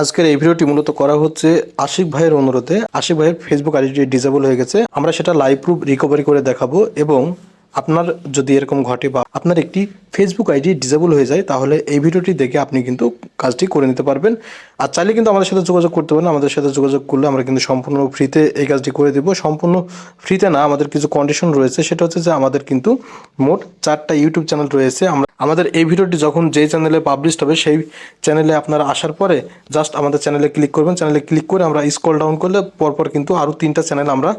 আজকের এই ভিডিওটি মূলত করা হচ্ছে আশিক ভাইয়ের অনুরোধে। আশিক ভাইয়ের ফেসবুক আইডি ডিসেবল হয়ে গেছে। আমরা সেটা লাইভ প্রুফ রিকভারি করে দেখাবো এবং আপনার যদি এরকম ঘটে বা আপনার একটি ফেসবুক আইডি ডিসেবল হয়ে যায়, তাহলে এই ভিডিওটি দেখে আপনি কিন্তু কাজটি করে নিতে পারবেন। আর চাইলে কিন্তু আমাদের সাথে যোগাযোগ করতে পারেন। আমাদের সাথে যোগাযোগ করলে আমরা কিন্তু সম্পূর্ণ ফ্রিতে এই কাজটি করে দেবো। সম্পূর্ণ ফ্রিতে না, আমাদের কিছু কন্ডিশন রয়েছে। সেটা হচ্ছে যে আমাদের কিন্তু মোট চারটা ইউটিউব চ্যানেল রয়েছে। আমরা, আমাদের এই ভিডিওটি যখন যেই চ্যানেলে পাবলিশ হবে, সেই চ্যানেলে আপনারা আসার পরে জাস্ট আমাদের চ্যানেলে ক্লিক করবেন। চ্যানেলে ক্লিক করে আমরা স্ক্রল ডাউন করলে পরপর কিন্তু আরও তিনটা চ্যানেল আমরা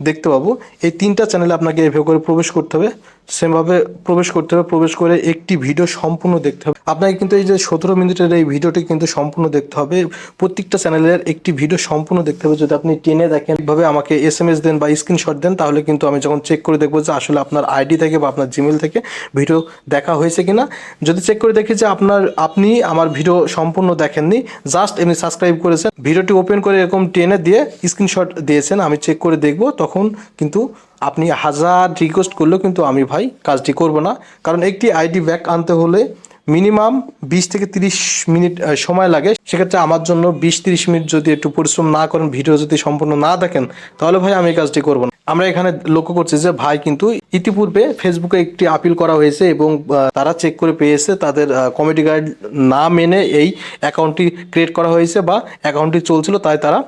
দেখতে পাবো। এই তিনটা চ্যানেলে আপনাকে এভাবে করে প্রবেশ করতে হবে। সেমভাবে প্রবেশ করতে হবে, প্রবেশ করে একটি ভিডিও সম্পূর্ণ দেখতে হবে। আপনাকে কিন্তু এই যে সতেরো মিনিটের এই ভিডিওটি কিন্তু সম্পূর্ণ দেখতে হবে। প্রত্যেকটা চ্যানেলের একটি ভিডিও সম্পূর্ণ দেখতে হবে। যদি আপনি টেনে দেখেন এইভাবে আমাকে এস এম এস দেন বা স্ক্রিনশট দেন, তাহলে কিন্তু আমি যখন চেক করে দেখব যে আসলে আপনার আইডি থেকে বা আপনার জিমেল থেকে ভিডিও দেখা হয়েছে কিনা। যদি চেক করে দেখি যে আপনার, আপনি আমার ভিডিও সম্পূর্ণ দেখেননি জাস্ট এমনি সাবস্ক্রাইব করেছেন। ভিডিওটি ওপেন করে এরকম টেনে দিয়ে স্ক্রিনশট দিয়েছেন, আমি চেক করে দেখব। তখন কিন্তু আপনি হাজার রিকোয়েস্ট করলেও কিন্তু আমি ভাই কাজটি করব না। কারণ একটি আইডি ব্যাক আনতে হলে মিনিমাম বিশ থেকে তিরিশ মিনিট সময় লাগে। সেক্ষেত্রে আমার জন্য বিশ তিরিশ মিনিট যদি একটু পরিশ্রম না করেন, ভিডিও যদি সম্পূর্ণ না দেখেন, তাহলে ভাই আমি এই কাজটি করব না। আমরা এখানে লক্ষ্য করছি যে ভাই কিন্তু ইতিপূর্বে ফেসবুকে একটি আপিল করা হয়েছে এবং তারা চেক করে পেয়েছে তাদের কমিটি গাইড না মেনে এই অ্যাকাউন্টটি ক্রিয়েট করা হয়েছে বা অ্যাকাউন্টটি চলছিল, তাই তারা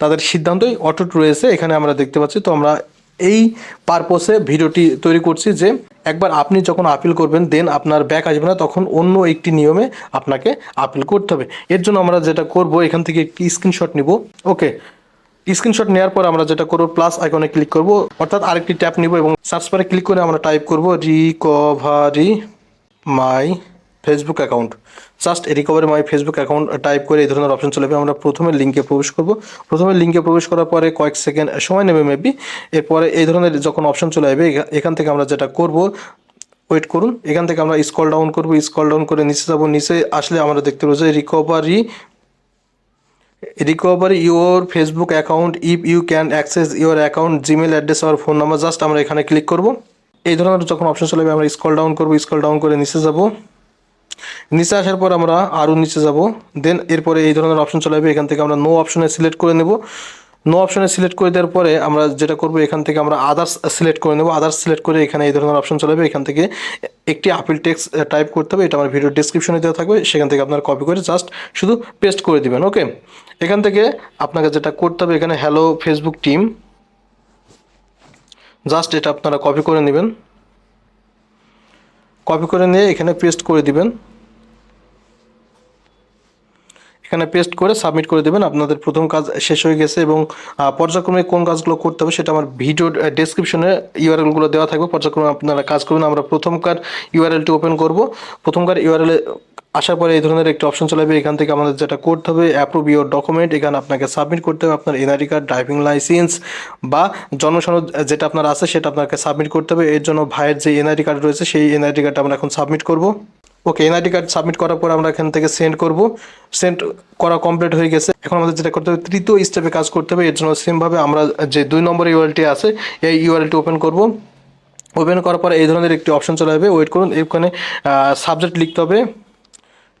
তাদের সিদ্ধান্তই অটুট রয়েছে, এখানে আমরা দেখতে পাচ্ছি। তো আমরা এই পারপোসে ভিডিওটি তৈরি করছি যে, একবার আপনি যখন আপিল করবেন দেন আপনার ব্যাক আসবে না, তখন অন্য একটি নিয়মে আপনাকে আপিল করতে হবে। এর জন্য আমরা যেটা করব, এখান থেকে একটি স্ক্রিনশট নিব। ওকে স্ক্রিনশট নেওয়ার পর আমরা যেটা করব প্লাস আইকনে ক্লিক করব, অর্থাৎ আরেকটি ট্যাপ নিব এবং সার্চ বারে ক্লিক করে আমরা টাইপ করব recovery my Facebook account just recovery my Facebook account type করে এই ধরনের অপশন চলে যাবে। আমরা প্রথমে লিঙ্কে প্রবেশ করব। প্রথমে লিঙ্কে প্রবেশ করার পরে কয়েক সেকেন্ড সময় নেবে মেবি এরপরে এই ধরনের যখন অপশন চলে যাবে এখান থেকে আমরা যেটা করব ওয়েট করুন। এখান থেকে আমরা স্কল ডাউন করব। স্কল ডাউন করে নিচে যাব। নিচে আসলে আমরা দেখতে পাবো যে recovery recover your Facebook account if you can access your account Gmail address R phone number just আমরা এখানে ক্লিক করব। এই ধরনের যখন অপশন চলে আমরা স্কল ডাউন করব। স্কল ডাউন করে নিচে যাব। নিচে আসার পর আমরা আরও নিচে যাব। দেন এরপরে এই ধরনের অপশন চলে যাবে এখান থেকে আমরা নো অপশনে সিলেক্ট করে নেব। নো অপশনে সিলেক্ট করে দেওয়ার পরে আমরা যেটা করব, এখান থেকে আমরা আদার্স সিলেক্ট করে নেব। আদার্স সিলেক্ট করে এখানে এই ধরনের অপশন চলে এখান থেকে একটি আপিল টেক্স টাইপ করতে হবে। এটা আমার ভিডিও ডিসক্রিপশনে দেওয়া থাকবে। সেখান থেকে আপনার কপি করে জাস্ট শুধু পেস্ট করে দিবেন ওকে এখান থেকে আপনাকে যেটা করতে হবে, এখানে হ্যালো ফেসবুক টিম জাস্ট এটা আপনারা কপি করে নেবেন। কপি করে নিয়ে এখানে পেস্ট করে দিবেন। এখানে পেস্ট করে সাবমিট করে দেবেন। আপনাদের প্রথম কাজ শেষ হয়ে গেছে এবং পর্যায়ক্রমে কোন কাজগুলো করতে হবে সেটা আমার ভিডিও ডেসক্রিপশনে ইউআরএলগুলো দেওয়া থাকবে। পর্যায়ক্রমে আপনারা কাজ করবেন আমরা প্রথমকার ইউআরএলটি ওপেন করব। প্রথমকার ইউআরএল আসার পরে এই ধরনের একটি অপশন চলে এখান থেকে আমাদের যেটা করতে হবে অ্যাপ্রুভ ইউর ডকুমেন্ট এখানে আপনাকে সাবমিট করতে হবে আপনার এনআইডি কার্ড ড্রাইভিং লাইসেন্স বা জন্মসনদ যেটা আপনার আছে সেটা আপনাকে সাবমিট করতে হবে। এর জন্য ভাইয়ের যে এনআইডি কার্ড রয়েছে, সেই এনআইডি কার্ডটা আমরা এখন সাবমিট করব। ওকে এনআইডি কার্ড সাবমিট করার পর আমরা এখান থেকে সেন্ড করব। সেন্ড করা কমপ্লিট হয়ে গেছে। এখন আমাদের যেটা করতে হবে, তৃতীয় স্টেপে কাজ করতে হবে। এর জন্য সেমভাবে আমরা যে দুই নম্বর ইউআরএলটি আছে, এই ইউআরএলটি ওপেন করব। ওপেন করার পর এই ধরনের একটি অপশন চলে যাবে ওয়েট করুন, এখানে সাবজেক্ট লিখতে হবে।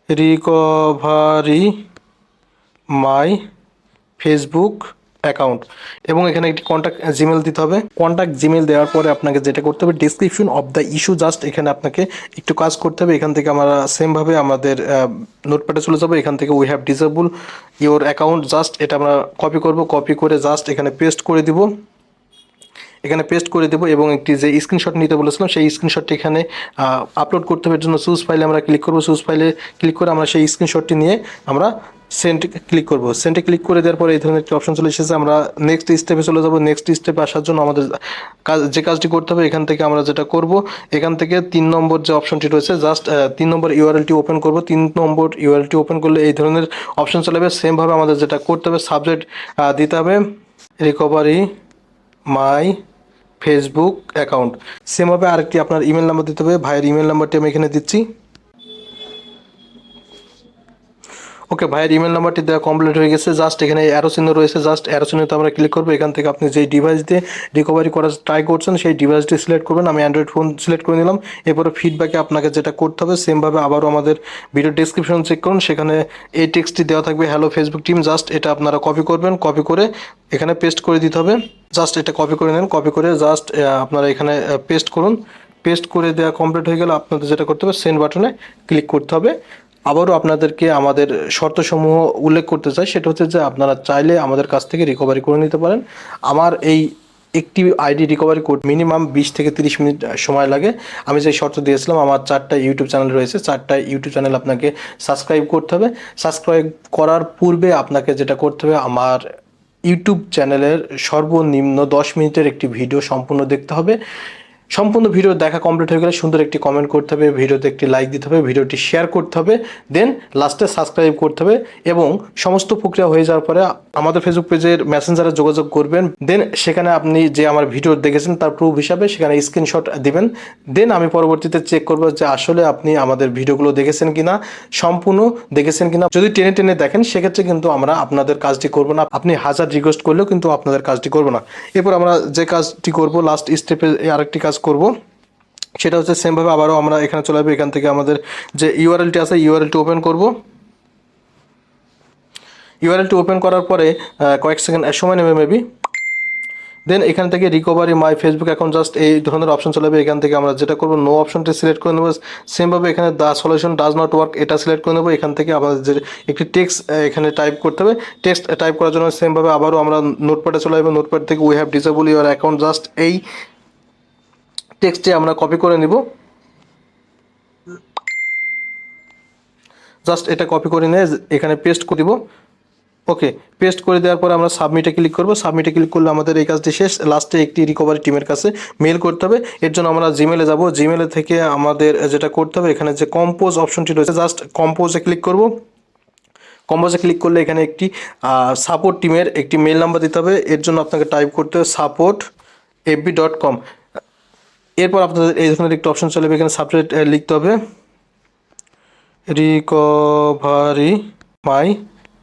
রিকভারি মাই ফেসবুক অ্যাকাউন্ট এবং এখানে একটি কন্ট্যাক্ট জিমেল দিতে হবে। কন্ট্যাক্ট জিমেল দেওয়ার পরে আপনাকে যেটা করতে হবে description of the issue just এখানে আপনাকে একটু কাজ করতে হবে। এখান থেকে আমরা সেমভাবে আমাদের নোটপ্যাডে চলে যাব। এখান থেকে we have disable your account just এটা আমরা কপি করব। কপি করে জাস্ট এখানে পেস্ট করে দিব। এখানে পেস্ট করে দেবো এবং একটি যে স্ক্রিনশট নিতে বলেছিলাম, সেই স্ক্রিনশটটি এখানে আপলোড করতে হবে। এর জন্য সুজ ফাইলে আমরা ক্লিক করব। সুজ ফাইলে ক্লিক করে আমরা সেই স্ক্রিনশটটি নিয়ে আমরা সেন্ট ক্লিক করব। সেন্টে ক্লিক করে দেওয়ার পরে এই ধরনের একটি অপশন চলে এসেছে। আমরা নেক্সট স্টেপে চলে যাব। নেক্সট স্টেপে আসার জন্য আমাদের কাজ, যে কাজটি করতে হবে, এখান থেকে আমরা যেটা করব, এখান থেকে তিন নম্বর যে অপশনটি রয়েছে জাস্ট তিন নম্বর ইউআরএলটি ওপেন করব। তিন নম্বর ইউআরএলটি ওপেন করলে এই ধরনের অপশন চলে যাবে। সেমভাবে আমাদের যেটা করতে হবে সাবজেক্ট দিতে হবে রিকভারি মাই ফেসবুক অ্যাকাউন্ট সেমভাবে আরেকটি আপনার ইমেল নাম্বার দিতে হবে। ভাইয়ের ইমেল নাম্বারটি আমি এখানে দিচ্ছি। ওকে ভাইয়ের ইমেল নাম্বারটি দেওয়া কমপ্লিট হয়ে গেছে। জাস্ট এখানে অ্যারো চিহ্ন রয়েছে। জাস্ট অ্যারো চিহ্নতে আমরা ক্লিক করব। এখান থেকে আপনি যেই ডিভাইস দিয়ে রিকভারি করার ট্রাই করছেন, সেই ডিভাইসটি সিলেক্ট করবেন। আমি অ্যান্ড্রয়েড ফোন সিলেক্ট করে নিলাম। এরপরে ফিডব্যাকে আপনাকে যেটা করতে হবে সেমভাবে আবারও আমাদের ভিডিও ডিসক্রিপশন চেক করুন। সেখানে এই টেক্সটটি দেওয়া থাকবে হ্যালো ফেসবুক টিম জাস্ট এটা আপনারা কপি করবেন। কপি করে এখানে পেস্ট করে দিতে হবে। জাস্ট এটা কপি করে নেন। কপি করে জাস্ট আপনারা এখানে পেস্ট করুন। পেস্ট করে দেওয়া কমপ্লিট হয়ে গেলে আপনাদের যেটা করতে হবে সেন্ড বাটনে ক্লিক করতে হবে। আবারও আপনাদেরকে আমাদের শর্তসমূহ উল্লেখ করতে চাই। সেটা হচ্ছে যে আপনারা চাইলে আমাদের কাছ থেকে রিকভারি করে নিতে পারেন। আমার এই একটি আইডি রিকভারি কোড মিনিমাম বিশ থেকে তিরিশ মিনিট সময় লাগে। আমি যে শর্ত দিয়েছিলাম, আমার চারটা ইউটিউব চ্যানেল রয়েছে। চারটা ইউটিউব চ্যানেল আপনাকে সাবস্ক্রাইব করতে হবে। সাবস্ক্রাইব করার পূর্বে আপনাকে যেটা করতে হবে, আমার ইউটিউব চ্যানেলের সর্বনিম্ন দশ মিনিটের একটি ভিডিও সম্পূর্ণ দেখতে হবে। সম্পূর্ণ ভিডিও দেখা কমপ্লিট হয়ে গেলে সুন্দর একটি কমেন্ট করতে হবে ভিডিওতে একটি লাইক দিতে হবে ভিডিওটি শেয়ার করতে হবে দেন লাস্টে সাবস্ক্রাইব করতে হবে এবং সমস্ত প্রক্রিয়া হয়ে যাওয়ার পরে আমাদের ফেসবুক পেজের মেসেঞ্জারে যোগাযোগ করবেন দেন সেখানে আপনি যে আমার ভিডিও দেখেছেন তার প্রুফ হিসাবে সেখানে স্ক্রিনশট দিবেন দেন আমি পরবর্তীতে চেক করব যে আসলে আপনি আমাদের ভিডিওগুলো দেখেছেন কিনা, সম্পূর্ণ দেখেছেন কিনা। যদি টেনে টেনে দেখেন, সেক্ষেত্রে কিন্তু আমরা আপনাদের কাজটি করব না, আপনি হাজার রিকোয়েস্ট করলেও কিন্তু আপনাদের কাজটি করব না। এরপর আমরা যে কাজটি করব লাস্ট স্টেপে আরেকটি কাজ করব। সেটা হচ্ছে সেমভাবে আবারও আমরা এখানে চলে আসব। এখান থেকে আমাদের যে ইউআরএলটি আছে ইউআরএলটি ওপেন করব। ইউআরএলটি ওপেন করার পরে কয়েক সেকেন্ড সময় নেবে মেবি দেন এখান থেকে recovery my Facebook account just এই ধরনের অপশন চলে যাবে এখান থেকে আমরা যেটা করব নো অপশনটি সিলেক্ট করে নেব। সেমভাবে এখানে the solution does not work এটা সিলেক্ট করে নেব। এখান থেকে আমাদের যে একটি টেক্সট এখানে টাইপ করতে হবে। টেক্সট টাইপ করার জন্য সেমভাবে আবারও আমরা নোটপ্যাডে চলে যাব নোটপ্যাড থেকে we have disable your account just এই টেক্সটে আমরা কপি করে নিব। জাস্ট এটা কপি করে নিয়ে এখানে পেস্ট করে দিব। ওকে পেস্ট করে দেওয়ার পরে আমরা সাবমিটে ক্লিক করব। সাবমিটে ক্লিক করলে আমাদের এই কাজটি শেষ। লাস্টে একটি রিকভারি টিমের কাছে মেল করতে হবে। এর জন্য আমরা জিমেলে যাব। জিমেলে থেকে আমাদের যেটা করতে হবে, এখানে যে কম্পোজ অপশনটি রয়েছে জাস্ট কম্পোজে ক্লিক করব। কম্পোজে ক্লিক করলে এখানে একটি সাপোর্ট টিমের একটি মেল নাম্বার দিতে হবে। এর জন্য আপনাকে টাইপ করতে হবে সাপোর্ট এফবি ডট কম এরপর আপনাদের এই ধরনের একটি অপশন চলে এখানে সাবজেক্ট লিখতে হবে রিকভারি মাই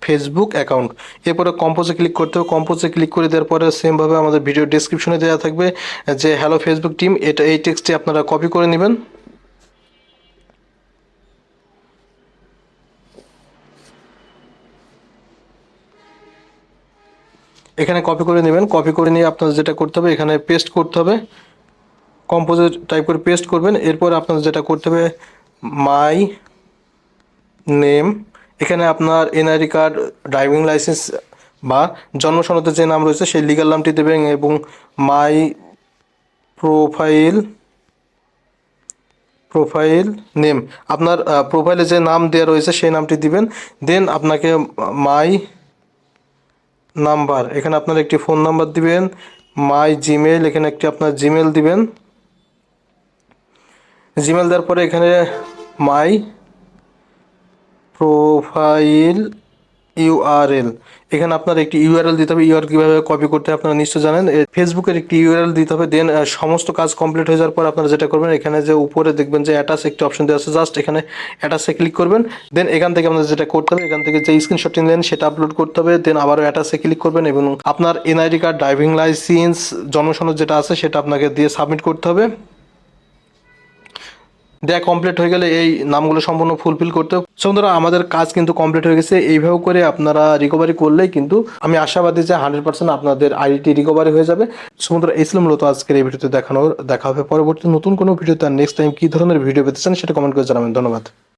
ফেসবুক অ্যাকাউন্ট এরপরে কম্পোজে ক্লিক করতে হবে কম্পোজে ক্লিক করে দেওয়ার পরে সেমভাবে আমাদের ভিডিও ডিসক্রিপশনে দেওয়া থাকবে যে হ্যালো ফেসবুক টিম এটা এই টেক্সটটি আপনারা কপি করে নেবেন। এখানে কপি করে নেবেন কপি করে নিয়ে আপনাদের যেটা করতে হবে, এখানে পেস্ট করতে হবে। কম্পোজে টাইপ করে পেস্ট করবেন। এরপর আপনাদের যেটা করতে হবে মাই নেম এখানে আপনার এনআইডি কার্ড ড্রাইভিং লাইসেন্স বা জন্ম সনদে যে নাম রয়েছে, সেই লিগাল নামটি দেবেন এবং মাই প্রোফাইল প্রোফাইল নেম আপনার প্রোফাইলে যে নাম দেওয়া রয়েছে, সেই নামটি দিবেন। দেন আপনাকে মাই নাম্বার এখানে আপনার একটি ফোন নাম্বার দিবেন মাই জিমেল এখানে একটি আপনার জিমেল দিবেন। জিমেল দেওয়ার পরে এখানে মাই প্রোফাইল ইউআরএল এখানে আপনার একটি ইউআরএল দিতে হবে। ইউআর কীভাবে কপি করতে আপনারা নিশ্চয় জানেন। ফেসবুকের একটি ইউআরএল দিতে হবে। দেন সমস্ত কাজ কমপ্লিট হয়ে যাওয়ার পর আপনারা যেটা করবেন, এখানে যে উপরে দেখবেন যে অ্যাটাচ একটি অপশন দেওয়া আছে। জাস্ট এখানে অ্যাটাচে ক্লিক করবেন। দেন এখান থেকে আপনাদের যেটা করতে হবে, এখান থেকে যে স্ক্রিনশটটি নেন, সেটা আপলোড করতে হবে। দেন আবারও অ্যাটাচে ক্লিক করবেন এবং আপনার এনআইডি কার্ড ড্রাইভিং লাইসেন্স জন্মসনদ যেটা আছে, সেটা আপনাকে দিয়ে সাবমিট করতে হবে। দেয়া কমপ্লিট হয়ে গেলে এই নামগুলো সম্পূর্ণ ফুলফিল করতে বন্ধুরা, আমাদের কাজ কিন্তু কমপ্লিট হয়ে গেছে। এইভাবে করে আপনারা রিকভারি করলেই কিন্তু আমি আশাবাদী যে হান্ড্রেড পার্সেন্ট আপনাদের আইডিটি রিকভারি হয়ে যাবে। সুন্দর এই ছিল মূলত আজকের এই ভিডিওতে দেখানোর, দেখা হবে পরবর্তী নতুন কোনো ভিডিওতে। নেক্সট টাইম কী ধরনের ভিডিও পেতে চান সেটা কমেন্ট করে জানাবেন। ধন্যবাদ।